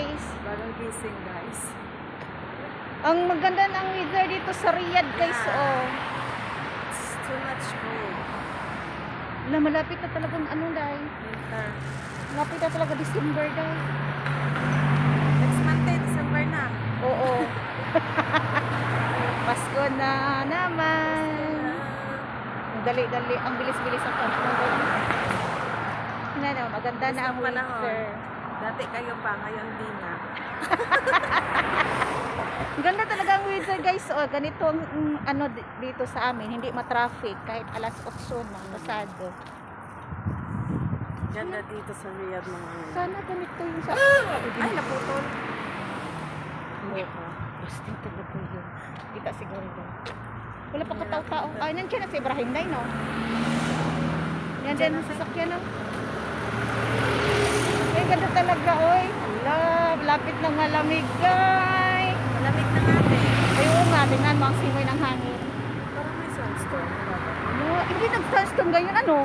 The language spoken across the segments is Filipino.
guys. Bagong gising guys. Ang maganda ng weather dito sa Riyadh guys. Oh. It's too much cold. Na malapit na talagang ano dahil. Winter. Malapit na talaga December dahil. Next month eh, December na. Oo. Pasko na naman. Dali-dali, ang bilis-bilis ang panahon. Ano na, maganda na ang ang panahon. Dati kayo pa, ngayon di na. Ang ganda talaga ang weather guys. Oh, ganito ang mm, ano di- dito sa amin, hindi ma-traffic kahit alas 8 na pasado. Ganda dito sa Riyadh mga Sana ganito yung sa Ay, naputol. Oo. Basta talaga yun. Kita siguro doon. Wala pa katao-tao. Ay, nandiyan na si Ibrahim Day, no? Yan din ang sasakyan, no? Ganda talaga, oy. Hala, lapit ng malamig, guys. Malamig na nga eh. Ay, oo nga, tingnan mo ang simoy ng hangin. Parang may sunstorm. Ano, hindi nag-transtorm ngayon, ano?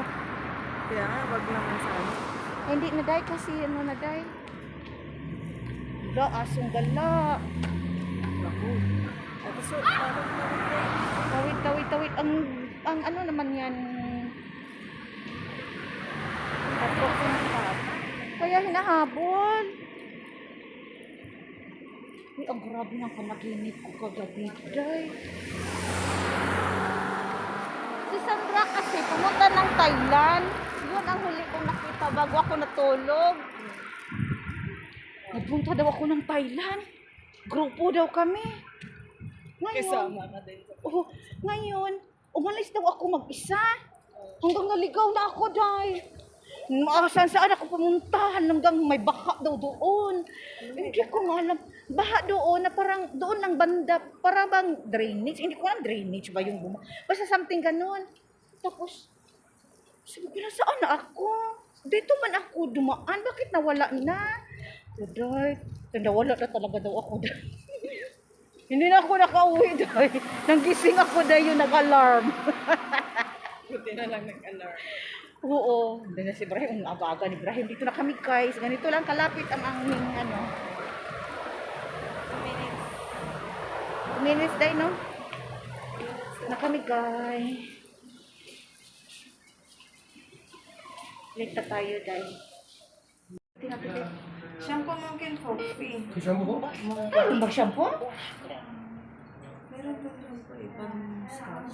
Kaya nga, wag naman sana. Ay, hindi na dahil kasi, ano na dahil. Hala, asong gala. Naku. Ito so, parang Tawid, tawid, tawid. Ang, ang ano naman yan? Tapos kumpat. Kaya hinahabol. Uy, ang grabe ng panaginip ko kagabi, day. Si Sandra kasi pumunta ng Thailand. Yun ang huli kong nakita bago ako natulog. Nagpunta daw ako ng Thailand. Grupo daw kami. Ngayon, kasama na din. Oh, ngayon, umalis daw ako mag-isa. Hanggang naligaw na ako, dahil. Saan saan ako pumunta hanggang may baha daw doon. Hindi ko nga alam. Baha doon na parang doon ng banda, para bang drainage. Hindi ko alam drainage ba yung buma. Basta something ganun. Tapos, sabi ko saan na ako? Dito man ako dumaan. Bakit nawala na? Uday, nawala na talaga daw ako. Hindi na ako nakauwi dahil nanggising ako dahil yung nag-alarm. Buti na lang nag-alarm. Oo. Hindi na si Ibrahim. Ang aga-aga ni Ibrahim. Dito na kami guys. Ganito lang kalapit ang aming ano. Minutes dahil no? Na kami guys. Late na tayo dahil. Shampoo mungkin coffee. Shampoo ko? Ano ba shampoo? Meron doon po ibang scalp.